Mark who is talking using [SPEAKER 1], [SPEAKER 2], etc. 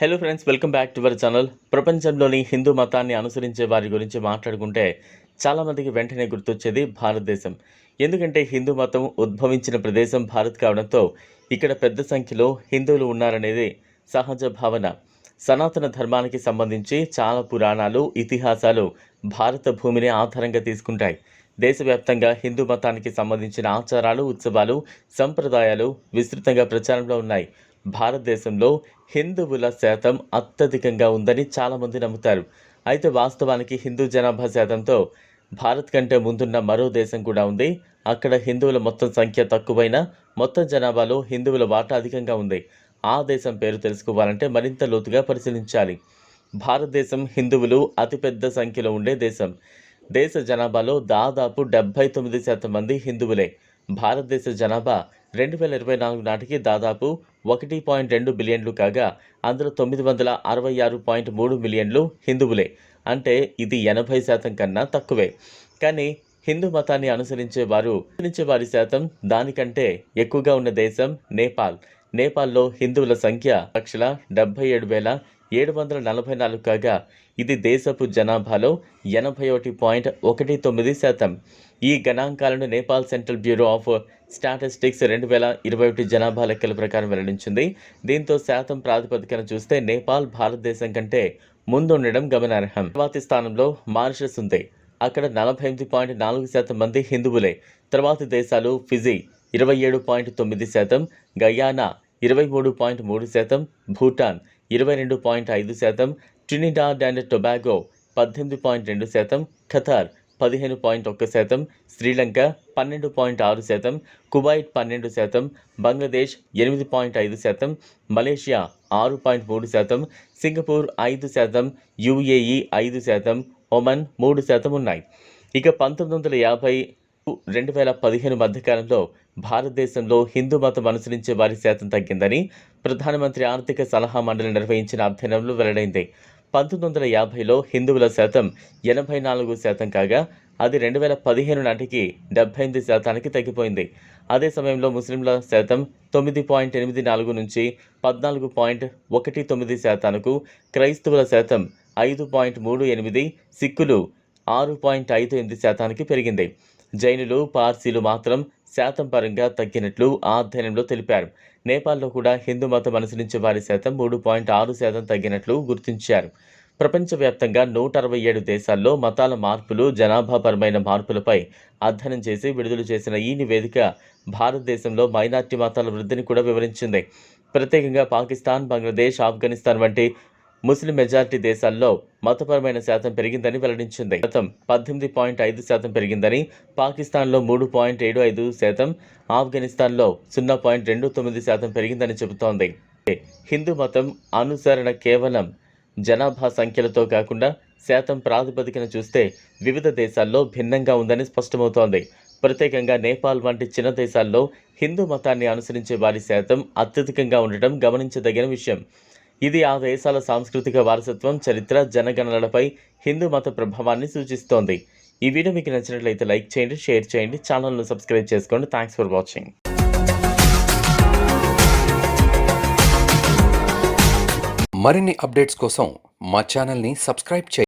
[SPEAKER 1] Hello friends welcome back to our channel ప్రపంచంలోని హిందూ మతాన్ని అనుసరించే వారి గురించి మాట్లాడుకుంటే చాలామందికి వెంటనే గుర్తొచ్చేది భారతదేశం. ఎందుకంటే హిందూ మతం ఉద్భవించిన ప్రదేశం భారత్ కావడంతో ఇక్కడ పెద్ద సంఖ్యలో హిందువులు ఉన్నారనేది సహజ భావన. సనాతన ధర్మానికి సంబంధించి చాలా పురాణాలు ఇతిహాసాలు భారత భూమిని ఆధారంగా తీసుకుంటాయి. దేశవ్యాప్తంగా హిందూ మతానికి సంబంధించిన ఆచారాలు ఉత్సవాలు సంప్రదాయాలు విస్తృతంగా ప్రచారంలో ఉన్నాయి. భారతదేశంలో హిందువుల శాతం అత్యధికంగా ఉందని చాలామంది నమ్ముతారు. అయితే వాస్తవానికి హిందూ జనాభా శాతంతో భారత్ కంటే ముందున్న మరో దేశం కూడా ఉంది. అక్కడ హిందువుల మొత్తం సంఖ్య తక్కువైనా మొత్తం జనాభాలో హిందువుల వాటా అధికంగా ఉంది. ఆ దేశం పేరు తెలుసుకోవాలంటే మరింత లోతుగా పరిశీలించాలి. భారతదేశం హిందువులు అతిపెద్ద సంఖ్యలో ఉండే దేశం. దేశ జనాభాలో దాదాపు డెబ్బై తొమ్మిది శాతం మంది హిందువులే. భారతదేశ జనాభా రెండు వేల ఇరవై నాలుగు నాటికి దాదాపు ఒకటి పాయింట్ రెండు బిలియన్లు కాగా అందులో తొమ్మిది వందల అరవై ఆరు పాయింట్ మూడు మిలియన్లు హిందువులే. అంటే ఇది ఎనభై శాతం కన్నా తక్కువే. కానీ హిందూ మతాన్ని అనుసరించే వారు అనుసరించే వారి శాతం దానికంటే ఎక్కువగా ఉన్న దేశం నేపాల్. నేపాల్లో హిందువుల సంఖ్య లక్షల డెబ్బై ఏడు వేల ఏడు వందల నలభై నాలుగు కాగా ఇది దేశపు జనాభాలో ఎనభై ఒకటి పాయింట్ ఒకటి తొమ్మిది శాతం. ఈ గణాంకాలను Nepal central bureau of statistics రెండు వేల ఇరవై ఒకటి జనాభా లెక్కల ప్రకారం వెల్లడించింది. దీంతో శాతం ప్రాతిపదికన చూస్తే నేపాల్ భారతదేశం కంటే ముందుండడం గమనార్హం. తర్వాతి స్థానంలో మారిషస్ ఉంది. అక్కడ నలభై ఎనిమిది పాయింట్ నాలుగు శాతం మంది హిందువులే. తర్వాతి దేశాలు ఫిజీ ఇరవై ఏడు పాయింట్ తొమ్మిది శాతం గయానా ఇరవై మూడు పాయింట్ మూడు శాతం భూటాన్ ఇరవై రెండు పాయింట్ ఐదు శాతం ట్రినిడాడ్ అండ్ టొబాగో పద్దెనిమిది పాయింట్ రెండు శాతం ఖతార్ పదిహేను పాయింట్ ఒక్క శాతం శ్రీలంక పన్నెండు పాయింట్ ఆరు శాతం కువైట్ పన్నెండు శాతం బంగ్లాదేశ్ ఎనిమిది పాయింట్ ఐదు శాతం మలేషియా ఆరు పాయింట్ మూడు శాతం సింగపూర్ ఐదు శాతం యుఏఈ ఐదు శాతం ఒమన్ మూడు శాతం ఉన్నాయి. ఇక పంతొమ్మిది వందల యాభై రెండు వేల పదిహేను మధ్యకాలంలో భారతదేశంలో హిందూ మతం అనుసరించే వారి శాతం తగ్గిందని ప్రధానమంత్రి ఆర్థిక సలహా మండలి నిర్వహించిన అధ్యయనంలో వెల్లడైంది. పంతొమ్మిది వందల యాభైలో హిందువుల శాతం ఎనభై నాలుగు శాతం కాగా అది రెండు వేల పదిహేను నాటికి డెబ్బై ఎనిమిది శాతానికి తగ్గిపోయింది. అదే సమయంలో ముస్లింల శాతం తొమ్మిది పాయింట్ ఎనిమిది నాలుగు నుంచి పద్నాలుగు పాయింట్ ఒకటి తొమ్మిది శాతానికి క్రైస్తవుల శాతం ఐదు పాయింట్ మూడు ఎనిమిది సిక్కులు ఆరు పాయింట్ ఐదు ఎనిమిది శాతానికి పెరిగింది. జైనులు పార్సీలు మాత్రం శాతం పరంగా తగ్గినట్లు ఆ అధ్యయనంలో తెలిపారు. నేపాల్లో కూడా హిందూ మతం అనుసరించే వారి శాతం మూడు పాయింట్ ఆరు శాతం తగ్గినట్లు గుర్తించారు. ప్రపంచవ్యాప్తంగా నూట అరవై ఏడు దేశాల్లో మతాల మార్పులు జనాభాపరమైన మార్పులపై అధ్యయనం చేసి విడుదల చేసిన ఈ నివేదిక భారతదేశంలో మైనార్టీ మతాల వృద్ధిని కూడా వివరించింది. ప్రత్యేకంగా పాకిస్తాన్ బంగ్లాదేశ్ ఆఫ్ఘనిస్తాన్ వంటి ముస్లిం మెజారిటీ దేశాల్లో మతపరమైన శాతం పెరిగిందని వెల్లడించింది. గతం పద్దెనిమిది పాయింట్ ఐదు శాతం పెరిగిందని పాకిస్తాన్లో మూడు పాయింట్ ఏడు ఐదు శాతం ఆఫ్ఘనిస్తాన్లో సున్నా పాయింట్ రెండు తొమ్మిది శాతం పెరిగిందని చెబుతోంది. హిందూ మతం అనుసరణ కేవలం జనాభా సంఖ్యలతో కాకుండా శాతం ప్రాతిపదికన చూస్తే వివిధ దేశాల్లో భిన్నంగా ఉందని స్పష్టమవుతోంది. ప్రత్యేకంగా నేపాల్ వంటి చిన్న దేశాల్లో హిందూ మతాన్ని అనుసరించే వారి శాతం అత్యధికంగా ఉండటం గమనించదగిన విషయం. ఇది ఆ దేశాల సాంస్కృతిక వారసత్వం చరిత్ర జనగణనలపై హిందూ మత ప్రభావాన్ని సూచిస్తోంది. ఈ వీడియో మీకు నచ్చినట్లయితే లైక్ చేయండి షేర్ చేయండి ఛానల్ను సబ్స్క్రైబ్ చేసుకోండి. థ్యాంక్స్ ఫర్ వాచింగ్
[SPEAKER 2] మరిన్ని అప్డేట్స్ కోసం మా ఛానల్ని సబ్స్క్రైబ్ చేయండి.